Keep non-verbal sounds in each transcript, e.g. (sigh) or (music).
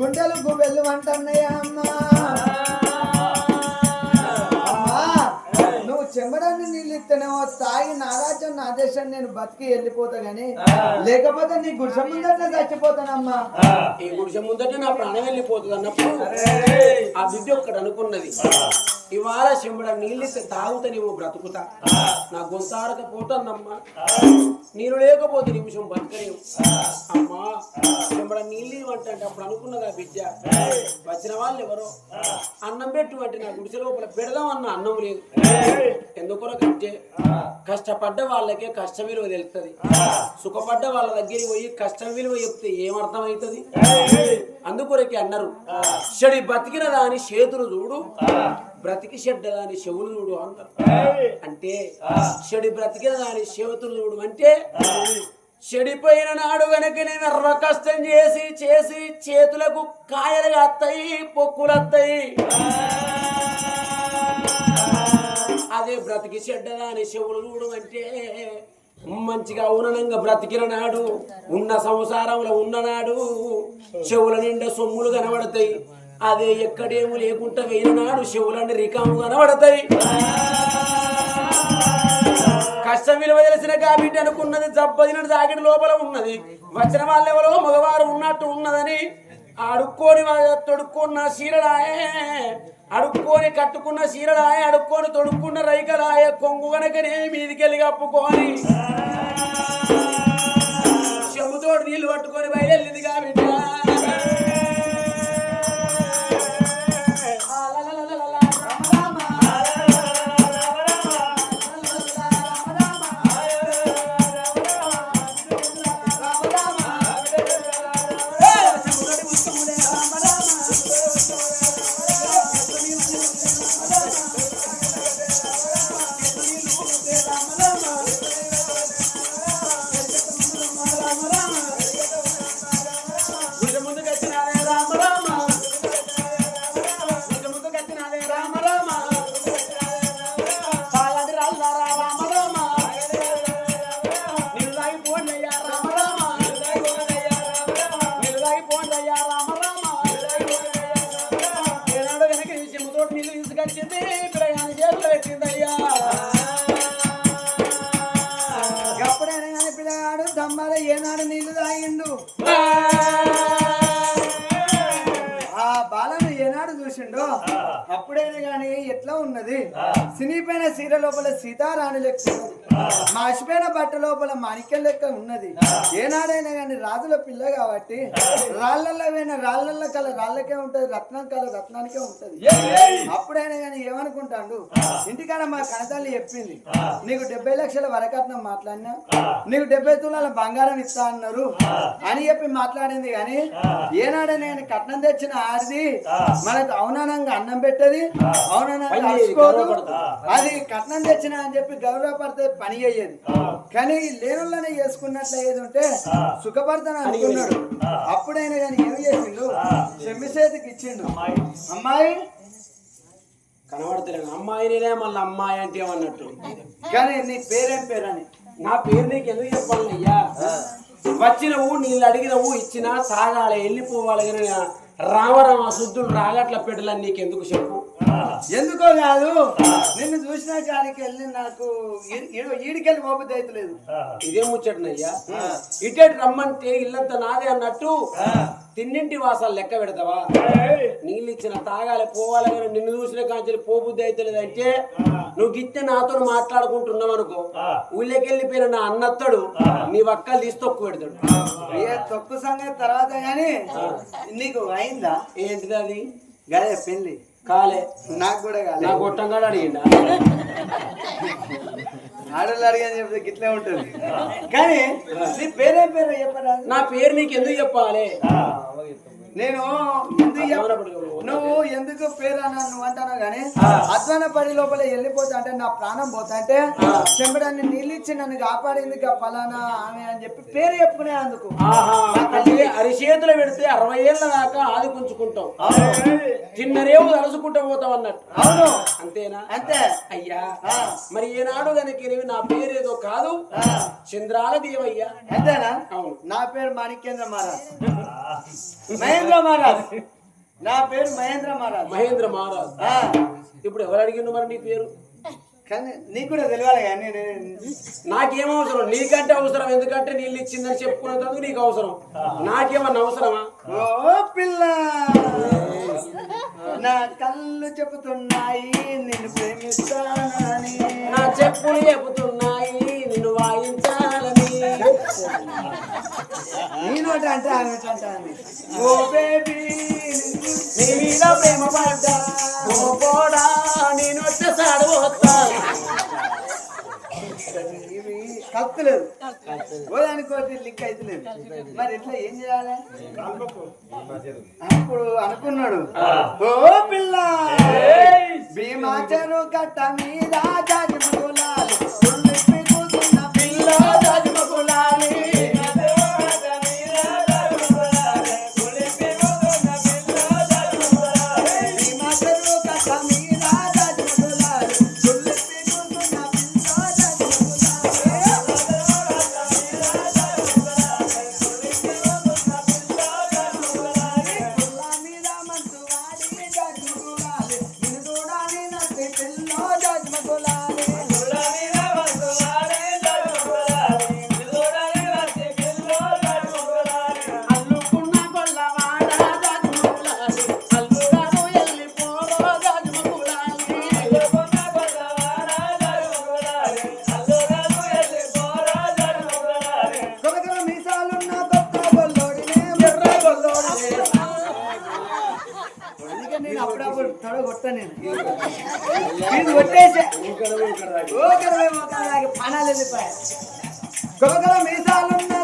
జాలిగుండే జల్లు అంటాన్ని గుండెలు గుబెల్లు అంటున్నాయా అమ్మా. అమ్మా నువ్వు చెమ్మడాన్ని నీళ్ళు ఇస్తేనేమో తాగి నా రాజ్యం నా దేశం నేను బతికి వెళ్ళిపోతా గాని లేకపోతే నీ గుడిసె ముందట చచ్చిపోతానమ్మా. ఈ గుడిసె ముందట నా ప్రాణం వెళ్ళిపోతుంది అన్నప్పుడు ఆ బిడ్డ ఒక్కడు అనుకున్నది. ఇవాళ నీళ్ళు ఇస్తే తాగుతానేమో బ్రతుకుతా. నా గొంతాడకపోతానమ్మా నీరు లేకపోతే నిమిషం బతకలేవు. అమ్మా చెంబడ నీళ్ళు ఇవ్వంటే అంటే అప్పుడు అనుకున్నది బిడ్డ? వచ్చిన వాళ్ళు ఎవరో? అన్నం పెట్టు అంటే నా గుడిసె లోపల పెడదాం అన్న అన్నం లేదు ఎందుకొరకంటే కష్టపడ్డ వాళ్ళకే కష్ట విలువ తెలుస్తుంది సుఖపడ్డ వాళ్ళ దగ్గరికి పోయి కష్టం విలువ చెప్తే ఏమర్థం అవుతుంది అందుకొరకే అన్నారు. చెడి బతికిన దాని చేతులు చూడు. బ్రతికి చెడ్డ దాని చెవులు చూడు అన్నారు అంటే చెడి బ్రతికిన దాని చేతులు చూడు. అంటే చెడిపోయిన నాడు వెనకనే ఎర్ర కష్టం చేసి చేసి చేతులకు కాయలు వస్తాయి పొక్కులు వస్తాయి అదే బ్రతికి చెడ్డదాని చెవులు చూడు అంటే మంచిగా ఉన్ననంగా బ్రతికిన నాడు ఉన్న సంసారంలో ఉన్ననాడు చెవుల నిండా సొమ్ములు కనబడతాయి. అదే ఎక్కడేమో లేకుండా వేయిన శివులన్నీ రికాము కనబడతాయి. కష్టం విలువ తెలిసిన కాబిడ్డ అనుకున్నది జబ్బదిన జాకెట్ లోపల ఉన్నది. వచ్చిన వాళ్ళు ఎవరో మగవారు ఉన్నట్టు ఉన్నదని అడుక్కొని తొడుక్కున్న చీరడాయే అడుక్కొని కట్టుకున్న చీరడాయే అడుక్కొని తొడుక్కున్న రైకరాయే కొంగు గనకనే మీదికెళ్ళి కప్పుకొని. చెబుతోడు నీళ్ళు పట్టుకొని బయలుదేరింది కాబిడ్డ ఉన్నది సినిపోయిన సీర లోపల సీతారాణి లెక్క మాసిపోయిన బట్ట లోపల మాణిక్యం లెక్క ఉన్నది. ఏనాడైనా గాని రాజుల పిల్ల కాబట్టి రాళ్ళల్లో పోయిన రాళ్ళల్లో కల రాళ్ళకే ఉంటది రత్నం కల రత్నానికే ఉంటది. అప్పుడైనా గాని ఏమనుకుంటాడు? ఇంటికాడ మా కనతల్లి చెప్పింది నీకు డెబ్బై లక్షల వరకట్నం మాట్లాడినా? నీకు డెబ్బై తులాల బంగారం ఇస్తా అన్నారు. అని చెప్పి మాట్లాడింది కానీ ఏనాడైనా గాని కట్నం తెచ్చిన ఆడిది మనకు అవునానంగా అన్నం పెట్టది అవునానంగా పని అది కట్నం తెచ్చిన అని చెప్పి గౌరవపడితే పని అయ్యేది. కానీ లేనుల్లోనే చేసుకున్నట్లు అయ్యేది ఉంటే సుఖపడతాను అనుకున్నాడు. అప్పుడైనా కానీ ఏం చేసిండు? చెమ్మి చేతికి ఇచ్చిండు. అమ్మాయి. కనబడతలేను అమ్మాయినే మళ్ళీ అమ్మాయి అంటే ఏమన్నట్టు? కానీ నీ పేరేం పేరని? నా పేరు నీకు ఎందుకు చెప్పాలి అయ్యా వచ్చినవు నీళ్ళు అడిగినవు ఇచ్చినా తాగాలి వెళ్ళిపోవాలి కానీ రామరామ శుద్ధుడు రాగట్ల పెట్టలని నీకు ఎందుకు చెప్పు? ఎందుకో కాదు? నిన్ను చూసిన కాడికి వెళ్ళి నాకు ఈడికెళ్ళి మోపది అవుతలేదు ఇదే ముచ్చటనయ్యా. ఇటే రమ్మంటే ఇల్లంతా నాదే అన్నట్టు తిన్నింటి వాసాలు లెక్క పెడతావా? నీళ్ళు ఇచ్చిన తాగాలి పోవాలి కానీ నిన్ను చూసిన కాంచెలు పోబుద్ధి అవుతలేదు అంటే నువ్వు గిట్టే నాతో మాట్లాడుకుంటున్నావు అనుకో. ఊళ్ళోకి వెళ్ళిపోయిన నా అన్నత్తడు నీ వక్కలు తీసి తొక్కు పెడతాడు. ఏ తొక్కు సంగతి తర్వాత గాని నీకు అయిందా? ఏంటిది అది? గదే పెళ్ళి కాలే. నాకు కూడా నా కాలేదు గొట్టంగా అడిగిండా? ఆడోళ్ళు అడిగని చెప్తే గిట్లే ఉంటుంది. కానీ నీ పేరే పేరు చెప్పరా? నా పేరు నీకు ఎందుకు చెప్పాలి? నేను నువ్వు ఎందుకు పేరు నువ్వు అంటాను గానీ అధ్వాన పడి లోపల వెళ్ళిపోతా అంటే నా ప్రాణం పోతా అంటే చెంబడాన్ని నీళ్ళు ఇచ్చి నన్ను కాపాడింది ఫలానా ఆమె అని చెప్పి పేరు చెప్పుకునే అందుకు. అరిచేతులు పెడితే అరవై ఏళ్ళ దాకా ఆదుకుంచుకుంటాం తిన్నరేవు తలుసుకుంటూ పోతాం అన్నట్టు. అవును. అంతేనా? అంతే. అయ్యా మరి ఏనాడు గనక నా పేరు ఏదో కాదు చంద్రాల దేవయ్యా. అంతేనా? అవును. నా పేరు మాణిక్యేంద్ర మహారాజ్. మహేంద్ర మహారాజ్. నా పేరు మహేంద్ర మహారాజ్. మహేంద్ర మహారాజ్. ఇప్పుడు ఎవరు అడిగిండు మరి నీ పేరు? కానీ నీకు కూడా తెలియాలి కానీ నేను నాకేం అవసరం? నీకంటే అవసరం. ఎందుకంటే నీళ్ళు ఇచ్చిందని చెప్పుకున్నందుకు నీకు అవసరం. నాకేమన్నా అవసరమా? ఓ పిల్ల! నా కళ్ళు చెబుతున్నాయి నేను ప్రేమిస్తానని. నా చెప్పులు చెబుతున్నాయి నిన్ను వాయించాలని నేనోట అంటే ఆమె అంటాను ఓ బేబీ నీ మీద ప్రేమ పడ్డా ఓ పోడా నేను వస్తా ఓదానికోటి అయితలేదు మరి ఎట్లా ఏం చేయాలి అప్పుడు అనుకున్నాడు ఓ పిల్ల భీమాచరు కట్ట మీద జాజి పిల్ల జాజి darling. కొట్ట నేను. ఇది కొట్టేసే. పనాలు వెళ్ళిపోయా మీసాలున్న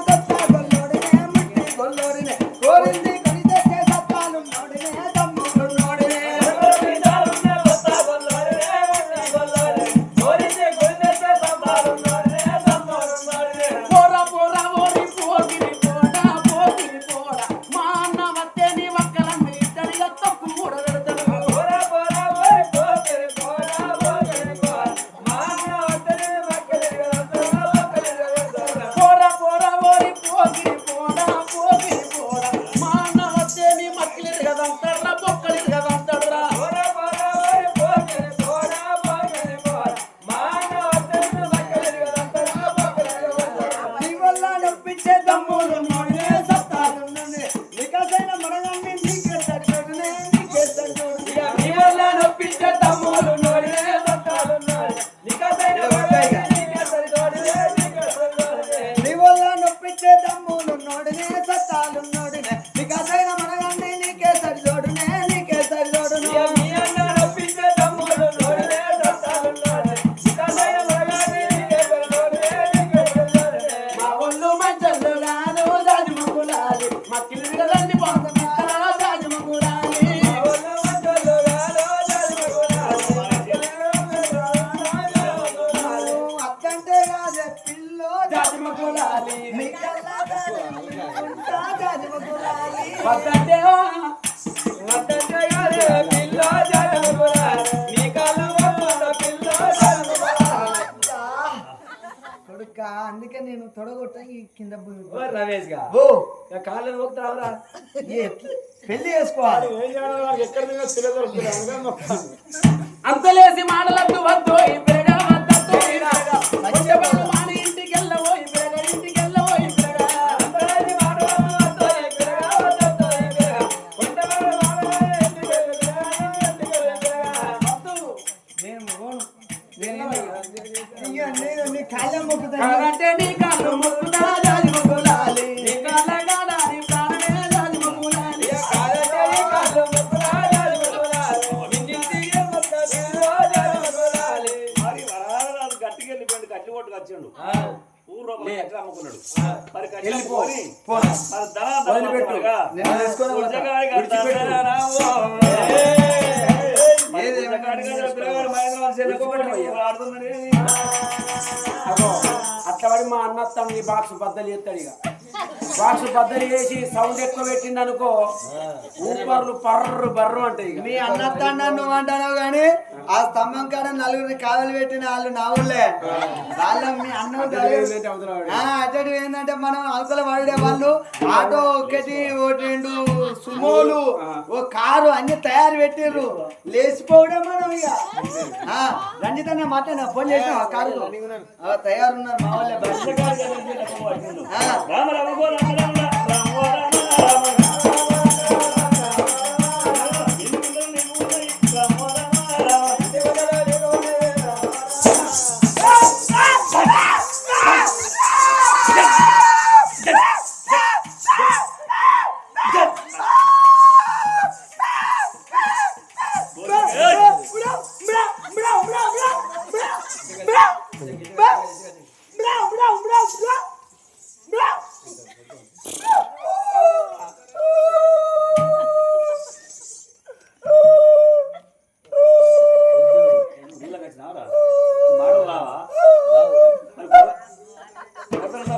అందుకే నేను తొడగొట్ట ఈ కింద రమేష్గా. ఓ. కాళ్ళు నొక్కుతావురా ఏ పెళ్ళి చేసుకోవాలి. అంతలేసి మాటలద్దు వద్దు మరి వరహాలు గట్టికి వెళ్ళిపోయింది గట్టి కొట్టుకు వచ్చిండు ఊర్లో లే. ఎట్లా అమ్ముకున్నాడు మరి. పోను. మరి ధనం వదిలిపెట్టు. అట్లా పడి మా అన్న తమ్ముడు ఈ బాక్స్ బద్దలు చేస్తాడు ఇక. బాక్స్ బద్దలు చేసి సౌండ్ ఎక్కువ పెట్టింది అనుకో ఊపర్లు పర్రు బర్రు అంటే ఇక. మీ అన్న తండ్రి నువ్వు అంటావు గాని ఆ స్తంభం కాడ నలుగురిని కావలి పెట్టిన వాళ్ళు నా ఊళ్ళే వాళ్ళ మీ అన్న వాడు. అటడు ఏంటంటే మనం అవతల పడే వాళ్ళు ఆటో ఒకటి ఒకటి రెండు సుమోలు ఓ కారు అన్ని తయారు పెట్టిర్రు లేచిపోవడం మనం ఇక ఆ, రంజిత్ అన్న మాట్లాడినా ఫోన్ చేసిన కారు తయారున్నారు మా వాళ్ళే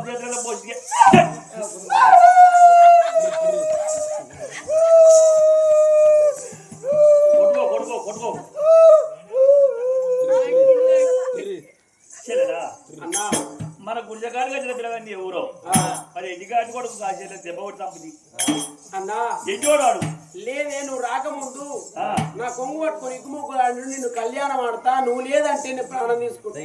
సభ్యతలలో పోసి కొట్టుకో కొట్టుకో అన్నా మన గుంజకాడికి వచ్చిన పిల్లగాన్ని ఎవరో మరి ఎడ్జిగాడి కొడుకు కాసేట దెబ్బ చంపింది అన్నా ఎడ్జోడాడు లేదే నువ్వు రాకముందు. నా కొంగు పట్టుకొని ఇగ్గుముగ్గులాడు నిన్ను కళ్యాణం ఆడతా నువ్వు లేదంటే నేను ప్రాణం తీసుకుంటా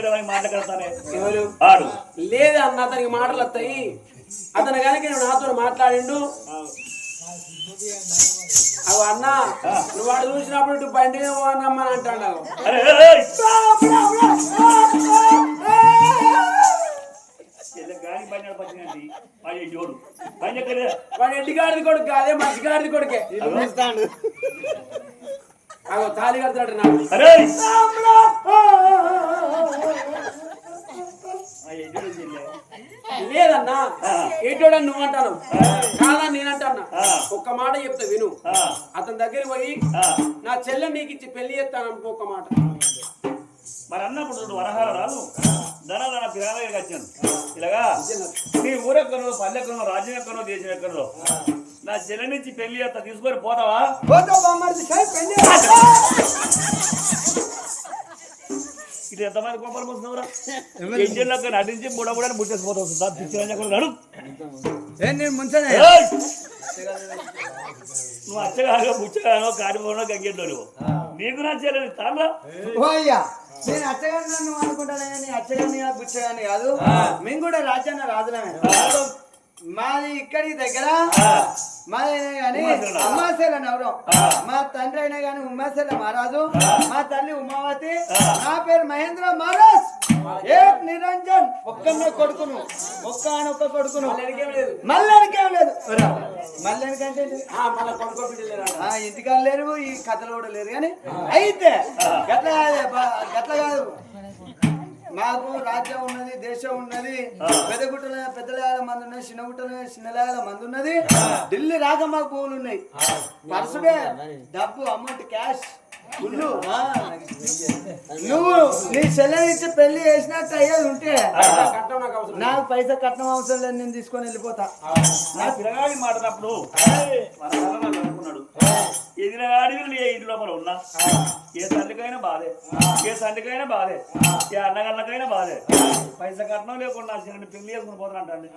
మాట్లాడతానే. ఆడు. లేదు అన్న అతనికి మాటలు వస్తాయి. అతను కనుక నేను నాతో మాట్లాడిండు. అవి అన్న నువ్వు వాడు చూసినప్పుడు బండి మీద పోనమ్మని అంటాడు. ఎక్కడ? వాడు ఎడ్డిగాడిది కొడుకు అదే మనిషిగాడిది కొడుకే. అగో. తాళి కడతాడు నాకు లేదన్నా. ఏంటోడని నువ్వు అంటాను కాదని నేనంటాను. ఒక్క మాట చెప్తా విను. అతని దగ్గరికి పోయి. నా చెల్లె నీకు ఇచ్చి పెళ్ళి చేస్తాను అనుకో ఒక్క మాట. మరి అన్నప్పుడు రెండు వరహాల రాదు. ధన ధన పిల్లలకి వచ్చాను. ఇలాగా? నీ ఊరెక్కనో పల్లెక్కనో రాజ్యం ఎక్కనో దేశం ఎక్కనో నా చెల్లె నుంచి పెళ్ళి చేస్తా తీసుకొని పోతావా? పోతావు సరే, పెళ్ళి. (laughs) ఇది ఎంతమంది కోపలు పోతున్నావురా? ఇంజిన్లోకి నటించి బుడబుడని ముట్టేసిపోతావు సుధా పిచ్చి నడు. నేను ముంచనే. ఏయ్! నువ్వు అచ్చగానో బుచ్చగానో కాడిపోనో గంగెడ్డో నీకు నా చెల్లెని తాను? అయ్యా నేను అచ్చగాని అనుకుంటానే కానీ అచ్చగాని కాదు బుచ్చగాని కాదు. మేము కూడా రాజ్యాన్న రాజులమే. మాది ఇక్కడి దగ్గర మాది అయినా కానీ. ఉమాసేల నవరం మా తండ్రి అయినా కానీ ఉమాసేల మహారాజు. మా తల్లి ఉమావతి. నా పేరు మహేంద్ర మహారాజ్. ఏక్ నిరంజన్. ఒక్కనే కొడుకును. ఒక్క ఆయన ఒక్క కొడుకును. మల్లెనికేం లేదు. మల్లెనికంటే ఇంటికాడ లేరు ఈ కథలు కూడా లేరు కానీ అయితే గట్ల గట్ల కాదు. మాకు రాజ్యం ఉన్నది దేశం ఉన్నది. పెద్ద గుట్టల పెద్దలాల మంది ఉన్నది చిన్న గుట్టల చిన్నలాల మంది ఉన్నది. ఢిల్లీ రాక మాకు భూములు ఉన్నాయి. పర్సుడే డబ్బు అమౌంట్ క్యాష్. నువ్వు నీ చెల్లెనిచ్చి పెళ్ళి చేసినట్టు అయ్యేది ఉంటే నాకు అవసరం నాకు పైసా కట్నం అవసరం లేదు నేను తీసుకొని వెళ్ళిపోతా. నా పిల్లగాడి మాటనప్పుడు మన అనుకున్నాడు ఎదినగాడి ఏ లోపల ఉన్నా? ఏ తల్లికైనా బాధే. ఏ తండ్రికైనా బాధే. ఏ అన్నగన్నకైనా బాధే. పైసా కట్నం లేకుండా నా చిన్న పెళ్ళి చేసుకుని పోతానంటండి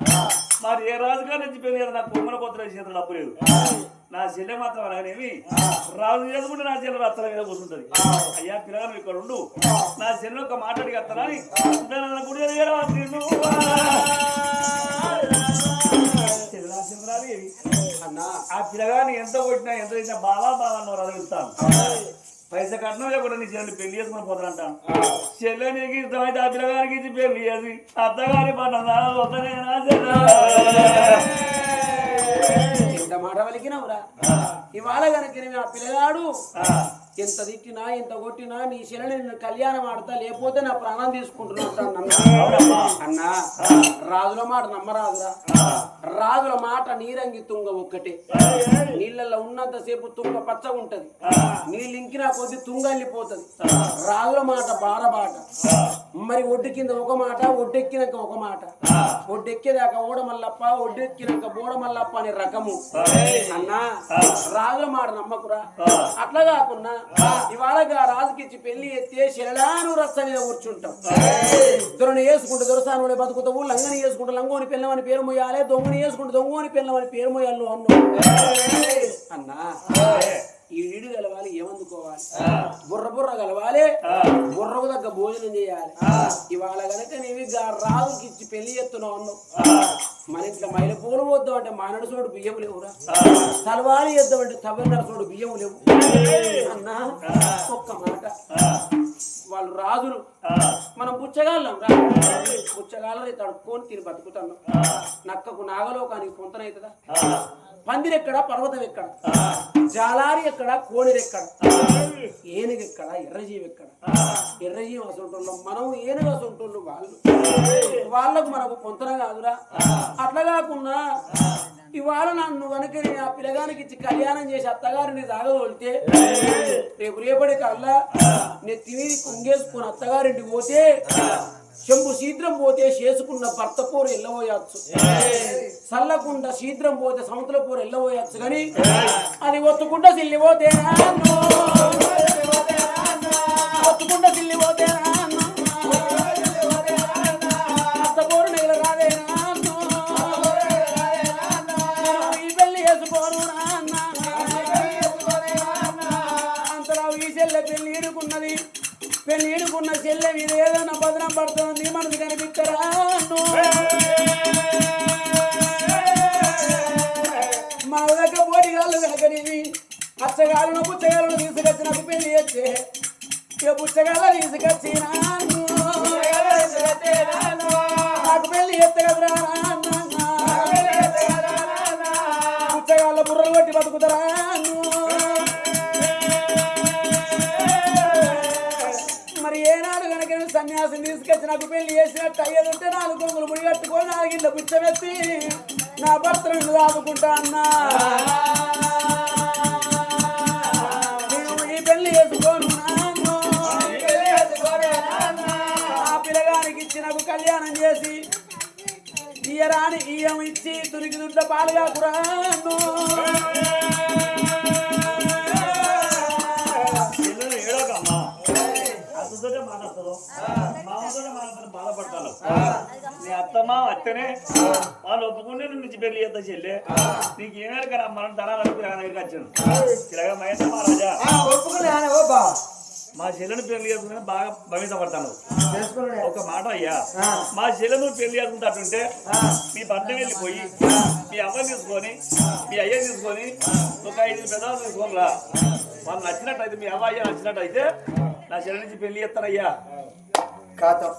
మరి ఏ రాజుగారి నుంచి పెళ్ళి నాకు కొమ్మల కొత్త చేతులు డబ్బు లేదు. నా చెల్లె మాత్రం అనగానేమి రాజు చేసుకుంటే నా చెల్లె రత్తల మీద కూర్చుంటది. అయ్యా పిల్లగారు ఇక్కడ ఉండు. నా చెల్లె ఒక మాట అడిగి వస్తానని నన్ను గుడి చెల్లె ఆ పిల్లగాని ఎంత కొట్టినా ఎంత చేసినా బాగా బాగా అన్నారు అడుగుతాను పైసా కట్నం లేకుండా నీ చెల్లి పెళ్ళి చేసుకుని పోతానంటాను చెల్లె నీకు ఇష్టమైతే ఆ పిల్లగానికి ఇచ్చి పెళ్ళి చేసి అత్తగారి వద్దనేనా ఎంత మాట వలికినవురా ఇవాళ కనుక ఆ పిల్లగాడు ఎంత తిట్టినా ఎంత కొట్టినా నీ శిలని నేను కళ్యాణం ఆడతా లేకపోతే నా ప్రాణం తీసుకుంటున్నా అన్నా రాజుల మాట నమ్మరాదురా. రాజుల మాట నీరంగి తుంగ ఒక్కటే. నీళ్ళల్లో ఉన్నంతసేపు తుంగ పచ్చగా ఉంటది. నీళ్ళు ఇంకినా కొద్ది తుంగ వెళ్ళిపోతుంది రాజుల మాట బారబాట. మరి ఒడ్డు కింద ఒక మాట ఒడ్డెక్కినాక ఒక మాట. ఒడ్డెక్కేదాకా ఓడమల్లప్ప ఒడ్డెక్కినాక బోడమల్లప్ప అనే రకము. అన్నా రాజుల మాట నమ్మకురా. అట్లా కాకుండా ఇవాళ రాజుకి ఇచ్చి పెళ్ళి ఎత్తే శిలడాను రచ్చ మీద కూర్చుంటాం. దొరని వేసుకుంటే దొరసాను బతుకుతావు లంగని వేసుకుంటే లంగోని పిల్లమని పేరు మొయ్యాలి దొంగని వేసుకుంటే దొంగని పిల్లమని పేరు మొయ్యాలి అన్నా. ఈడు కలవాలి ఏమందుకోవాలి? బుర్ర బుర్ర కలవాలి బుర్రకు తగ్గ భోజనం చేయాలి. ఇవాళ గనక నీవి రాజుకి ఇచ్చి పెళ్ళి ఎత్తున్నావు అన్నావు. మన ఇంట్లో మైల పూలు వద్దాం అంటే మానడు చోడు బియ్యం లేవురా. తలవారి వేద్దాం అంటే తవ్వన్నర చోడు బియ్యం లేవు. అన్నా ఒక్క మాట. వాళ్ళు రాజులు. మనం పుచ్చగాళ్ళం రా. పుచ్చగాళ్ళని తడుక్కొని తిని బతుకుతాను. నక్కకు నాగలోకానికి పొంతనవుతుందా పందిరెక్కడ పర్వతం ఎక్కడ జాలారి ఎక్కడ కోడిరెక్కడ? ఏనుగు ఎక్కడ ఎర్రజీవి ఎక్కడ ఎర్రజీవి అసంటోళ్ళం మనం ఏనుగు అసంటోళ్ళు వాళ్ళు. వాళ్ళకు మనకు పొంతన కాదురా. అట్లా కాకుండా ఇవాళ నన్ను కనుక నేను ఆ పిల్లగానికి ఇచ్చి కళ్యాణం చేసి అత్తగారిని తాగదోలితే రేపు రేపటి కల్లా నేను తిని కుంగేసుకుని అత్తగారింటికి పోతే చెంబు శీఘ్రం పోతే చేసుకున్న భర్త పోరు ఎల్లబోయచ్చు. చల్లకుండా శీఘ్రం పోతే సముద్ర పోరు ఎల్లబోయచ్చు కానీ అది ఒత్తుకుంటా సిల్లిపోతేనా చేస్తే బుర్రలు కొట్టి బతుకుతారా మరి ఏనాడు కనుక సన్యాసం తీసుకొచ్చి నాకు పెళ్ళి చేసినట్టు అయ్యేదంటే నాలుగు కొంగులు ముడి కట్టుకొని నాలుగు ఇళ్ళ పుచ్చమెత్తి నా భర్తను దాదుకుంటా అన్నా? ఇయ్యరాని ఇయ్యం ఇచ్చి తురికి దుడ్డ పాలుగా కురాను బాధపడతాను నీ అత్తమ్మ అత్తనే వాళ్ళు ఒప్పుకుంటే నుంచి పెళ్ళి చేస్తా చెల్లె. నీకు ఏమేరు కదా మనం తరాలు అనుకుని నా దగ్గరికి వచ్చాను. ఇలాగ మహేంద్ర మహారాజా. ఒప్పుకునే మా చెల్లెని పెళ్ళి చేసుకుని బాగా భవితపడతాను ఒక మాట అయ్యా. మా చెల్లెను పెళ్ళి చేసుకుంటే మీ భర్త వెళ్ళిపోయి మీ అమ్మ తీసుకొని మీ అయ్య తీసుకొని ఒక ఐదు పెద్దలు తీసుకొని రా వాళ్ళు నచ్చినట్టయితే మీ అమ్మ అయ్య నచ్చినట్టయితే నా చెల్లె నుంచి పెళ్ళి చేస్తానయ్యా. ఖాతం.